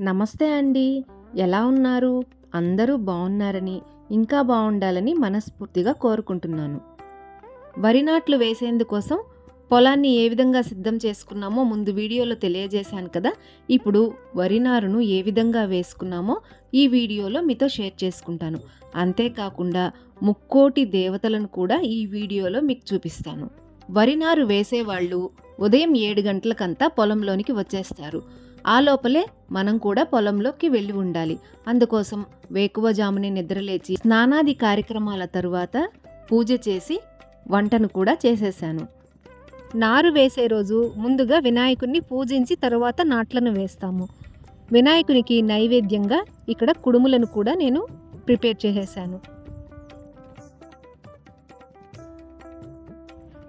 నమస్తే అండి. ఎలా ఉన్నారు? అందరూ బాగున్నారని ఇంకా బాగుండాలని మనస్ఫూర్తిగా కోరుకుంటున్నాను. వరి నాట్లు వేసేందుకోసం పొలాన్ని ఏ విధంగా సిద్ధం చేసుకున్నామో ముందు వీడియోలో తెలియజేశాను కదా. ఇప్పుడు వరి నారును ఏ విధంగా వేసుకున్నామో ఈ వీడియోలో మీతో షేర్ చేసుకుంటాను. అంతేకాకుండా ముక్కోటి దేవతలను కూడా ఈ వీడియోలో మీకు చూపిస్తాను. వరి నారు వేసేవాళ్ళు ఉదయం ఏడు గంటలకంతా పొలంలోనికి వచ్చేస్తారు. ఆ లోపలే మనం కూడా పొలంలోకి వెళ్ళి ఉండాలి. అందుకోసం వేకువజామునే నిద్రలేచి స్నానాది కార్యక్రమాల తరువాత పూజ చేసి వంటను కూడా చేసేసాను. నారు వేసే రోజు ముందుగా వినాయకుడిని పూజించి తరువాత నాట్లను వేస్తాము. వినాయకునికి నైవేద్యంగా ఇక్కడ కుడుములను కూడా నేను ప్రిపేర్ చేసేసాను.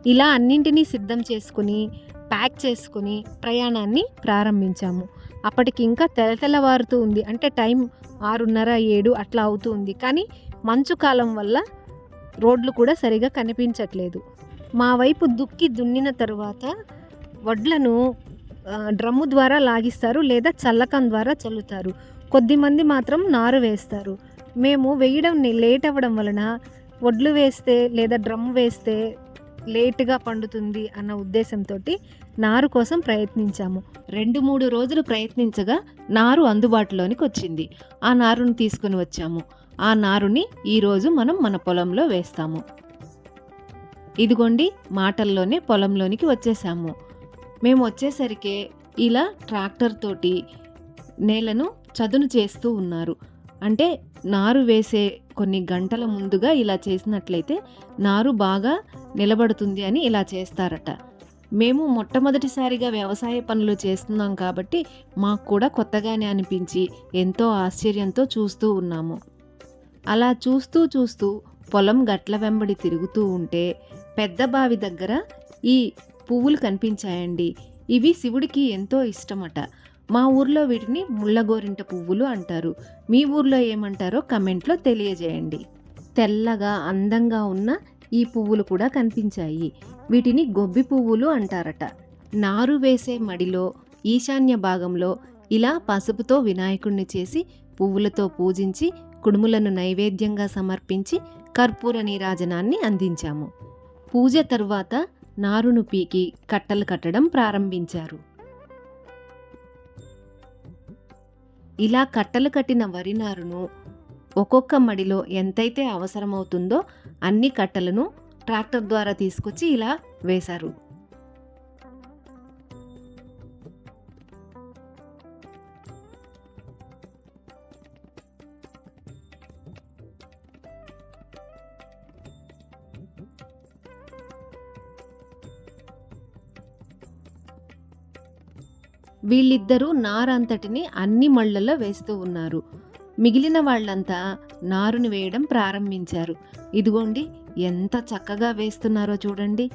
ఇలా అన్నింటినీ సిద్ధం చేసుకుని ప్యాక్ చేసుకుని ప్రయాణాన్ని ప్రారంభించాము. అప్పటికి ఇంకా తెలతెలవారుతూ ఉంది. అంటే టైం ఆరున్నర ఏడు అట్లా అవుతూ ఉంది. కానీ మంచు కాలం వల్ల రోడ్లు కూడా సరిగా కనిపించట్లేదు. మా వైపు దుక్కి దున్నిన తర్వాత వడ్లను డ్రమ్ము ద్వారా లాగిస్తారు లేదా చల్లకం ద్వారా చల్లుతారు. కొద్దిమంది మాత్రం నారు వేస్తారు. మేము వేయడం లేట్ అవ్వడం వలన వడ్లు వేస్తే లేదా డ్రమ్ వేస్తే లేటుగా పండుతుంది అన్న ఉద్దేశంతో నారు కోసం ప్రయత్నించాము. రెండు మూడు రోజులు ప్రయత్నించగా నారు అందుబాటులోనికి వచ్చింది. ఆ నారుని తీసుకుని వచ్చాము. ఆ నారుని ఈరోజు మనం మన పొలంలో వేస్తాము. ఇదిగోండి మాటల్లోనే పొలంలోనికి వచ్చేసాము. మేము వచ్చేసరికి ఇలా ట్రాక్టర్ తోటి నేలను చదును చేస్తూ ఉన్నారు. అంటే నారు వేసే కొన్ని గంటల ముందుగా ఇలా చేసినట్లయితే నారు బాగా నిలబడుతుంది అని ఇలా చేస్తారట. మేము మొట్టమొదటిసారిగా వ్యవసాయ పనులు చేస్తున్నాం కాబట్టి మాకు కూడా కొత్తగానే అనిపించి ఎంతో ఆశ్చర్యంతో చూస్తూ ఉన్నాము. అలా చూస్తూ చూస్తూ పొలం గట్ల వెంబడి తిరుగుతూ ఉంటే పెద్ద బావి దగ్గర ఈ పువ్వులు కనిపించాయండి. ఇవి శివుడికి ఎంతో ఇష్టమట. మా ఊర్లో వీటిని ముళ్ళగోరింట పువ్వులు అంటారు. మీ ఊర్లో ఏమంటారో కమెంట్లో తెలియజేయండి. తెల్లగా అందంగా ఉన్న ఈ పువ్వులు కూడా కనిపించాయి. వీటిని గొబ్బి పువ్వులు అంటారట. నారు వేసే మడిలో ఈశాన్య భాగంలో ఇలా పసుపుతో వినాయకుణ్ణి చేసి పువ్వులతో పూజించి కుడుములను నైవేద్యంగా సమర్పించి కర్పూర నీరాజనాన్ని అందించాము. పూజ తరువాత నారును పీకి కట్టలు కట్టడం ప్రారంభించారు. ఇలా కట్టలు కట్టిన వరి నారును ఒక్కొక్క మడిలో ఎంతైతే అవసరమవుతుందో అన్ని కట్టలను ట్రాక్టర్ ద్వారా తీసుకొచ్చి ఇలా వేశారు. వీళ్ళిద్దరూ నారంతటిని అన్ని మళ్ళల్లో వేస్తూ ఉన్నారు. మిగిలిన వాళ్ళంతా నారుని వేయడం ప్రారంభించారు. ఇదిగోండి ఎంత చక్కగా వేస్తున్నారో చూడండి.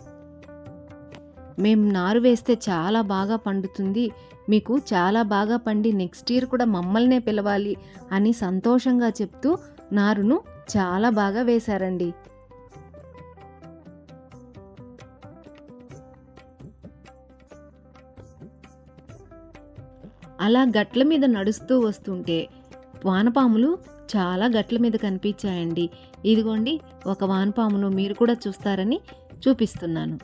మేము నారు వేస్తే చాలా బాగా పండుతుంది. మీకు చాలా బాగా పండి నెక్స్ట్ ఇయర్ కూడా మమ్మల్నే పిలవాలి అని సంతోషంగా చెప్తూ నారును చాలా బాగా వేశారండి. అలా గట్ల మీద నడుస్తూ వస్తుంటే వానపాములు చాలా గట్ల మీద కనిపించాయండి. ఇదిగోండి ఒక వానపామును మీరు కూడా చూస్తారని చూపిస్తున్నాను.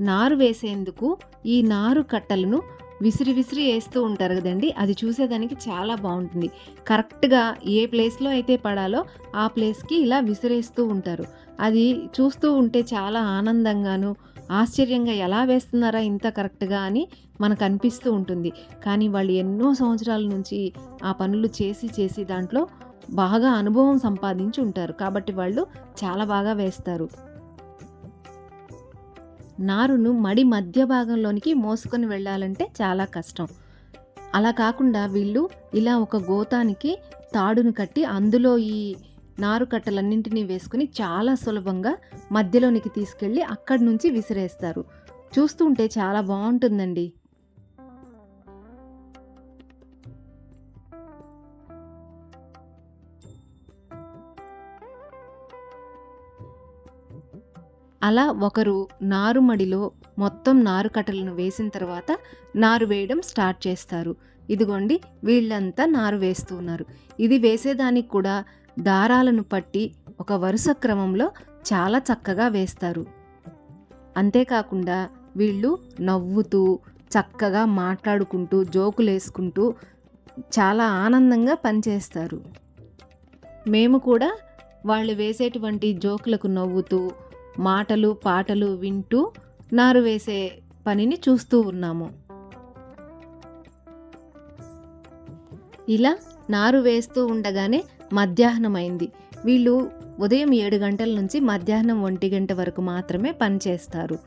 నారు వేసేందుకు ఈ నారు కట్టలను విసిరి విసిరి వేస్తూ ఉంటారు కదండి. అది చూసేదానికి చాలా బాగుంటుంది. కరెక్ట్గా ఏ ప్లేస్లో అయితే పడాలో ఆ ప్లేస్కి ఇలా విసిరేస్తూ ఉంటారు. అది చూస్తూ ఉంటే చాలా ఆనందంగాను ఆశ్చర్యంగా ఎలా వేస్తున్నారా ఇంత కరెక్ట్గా అని మనకు అనిపిస్తూ ఉంటుంది. కానీ వాళ్ళు ఎన్నో సంవత్సరాల నుంచి ఆ పనులు చేసి చేసి దాంట్లో బాగా అనుభవం సంపాదించి ఉంటారు. కాబట్టి వాళ్ళు చాలా బాగా వేస్తారు. నారును మడి మధ్య భాగంలోనికి మోసుకొని వెళ్ళాలంటే చాలా కష్టం. అలా కాకుండా వీళ్ళు ఇలా ఒక గోతానికి తాడును కట్టి అందులో ఈ నారు కట్టలన్నింటినీ వేసుకుని చాలా సులభంగా మధ్యలోనికి తీసుకెళ్ళి అక్కడి నుంచి విసిరేస్తారు. చూస్తుంటే చాలా బాగుంటుందండి. అలా ఒకరు నారుమడిలో మొత్తం నారు కట్టలను వేసిన తర్వాత నారు వేయడం స్టార్ట్ చేస్తారు. ఇదిగోండి వీళ్ళంతా నారు వేస్తున్నారు ఇది వేసేదానికి కూడా దారాలను పట్టి ఒక వరుస క్రమంలో చాలా చక్కగా వేస్తారు. అంతేకాకుండా వీళ్ళు నవ్వుతూ చక్కగా మాట్లాడుకుంటూ జోకులు వేసుకుంటూ చాలా ఆనందంగా పనిచేస్తారు. మేము కూడా వాళ్ళు వేసేటువంటి జోకులకు నవ్వుతూ మాటలు పాటలు వింటూ నారు వేసే పనిని చూస్తూ ఉన్నాము. ఇలా నారు వేస్తూ ఉండగానే మధ్యాహ్నం అయింది వీళ్ళు ఉదయం ఏడు గంటల నుంచి మధ్యాహ్నం ఒంటి గంట వరకు మాత్రమే పనిచేస్తారు.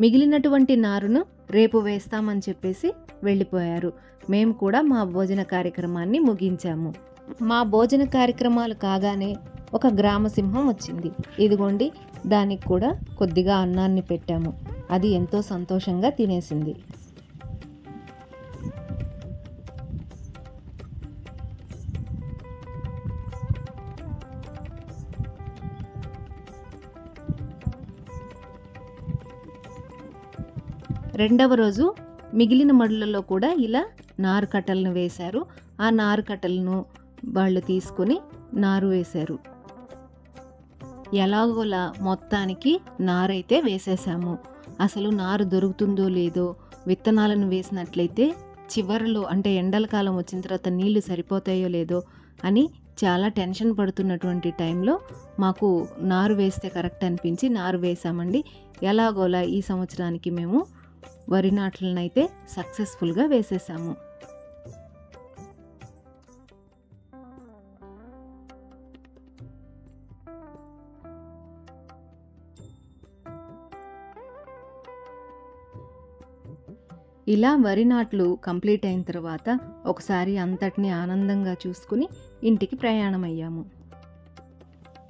మిగిలినటువంటి నారును రేపు వేస్తామని చెప్పేసి వెళ్ళిపోయారు. మేము కూడా మా భోజన కార్యక్రమాన్ని ముగించాము. మా భోజన కార్యక్రమాలు కాగానే ఒక గ్రామసింహం వచ్చింది. ఇదిగోండి దానికి కూడా కొద్దిగా అన్నాన్ని పెట్టాము. అది ఎంతో సంతోషంగా తినేసింది. రెండవ రోజు మిగిలిన మడులలో కూడా ఇలా నారు కట్టలను వేశారు. ఆ నారు కట్టలను వాళ్ళు తీసుకొని నారు వేశారు. ఎలాగోలా మొత్తానికి నారైతే వేసేసాము. అసలు నారు దొరుకుతుందో లేదో విత్తనాలను వేసినట్లయితే చివరిలో అంటే ఎండల కాలం వచ్చిన తర్వాత నీళ్ళు సరిపోతాయో లేదో అని చాలా టెన్షన్ పడుతున్నటువంటి టైంలో మాకు నారు వేస్తే కరెక్ట్ అనిపించి నారు వేసామండి. ఎలాగోలా ఈ సంవత్సరానికి మేము వరి నాట్లనైతే సక్సెస్ఫుల్గా వేసేసాము. ఇలా వరి నాట్లు కంప్లీట్ అయిన తర్వాత ఒకసారి అంతటిని ఆనందంగా చూసుకుని ఇంటికి ప్రయాణమయ్యాము.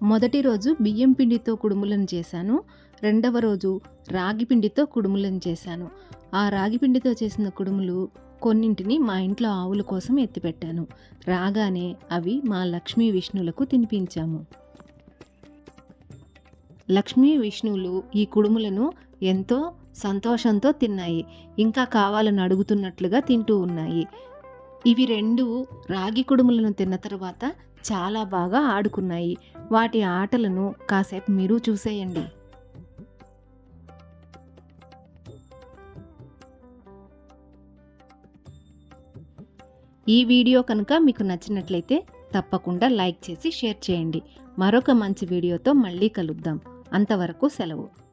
మొదటి రోజు బియ్యం పిండితో కుడుములను చేశాను. రెండవ రోజు రాగి పిండితో కుడుములను చేశాను. ఆ రాగి పిండితో చేసిన కుడుములు కొన్నింటిని మా ఇంట్లో ఆవుల కోసం ఎత్తిపెట్టాను. రాగానే అవి మా లక్ష్మీ విష్ణులకు తినిపించాము. లక్ష్మీ విష్ణువులు ఈ కుడుములను ఎంతో సంతోషంతో తిన్నాయి. ఇంకా కావాలని అడుగుతున్నట్లుగా తింటూ ఉన్నాయి. ఇవి రెండు రాగి కుడుములను తిన్న తర్వాత చాలా బాగా ఆడుకున్నాయి. వాటి ఆటలను కాసేపు మీరు చూసేయండి. ఈ వీడియో కనుక మీకు నచ్చినట్లయితే తప్పకుండా లైక్ చేసి షేర్ చేయండి. మరొక మంచి వీడియోతో మళ్ళీ కలుద్దాం. అంతవరకు సెలవు.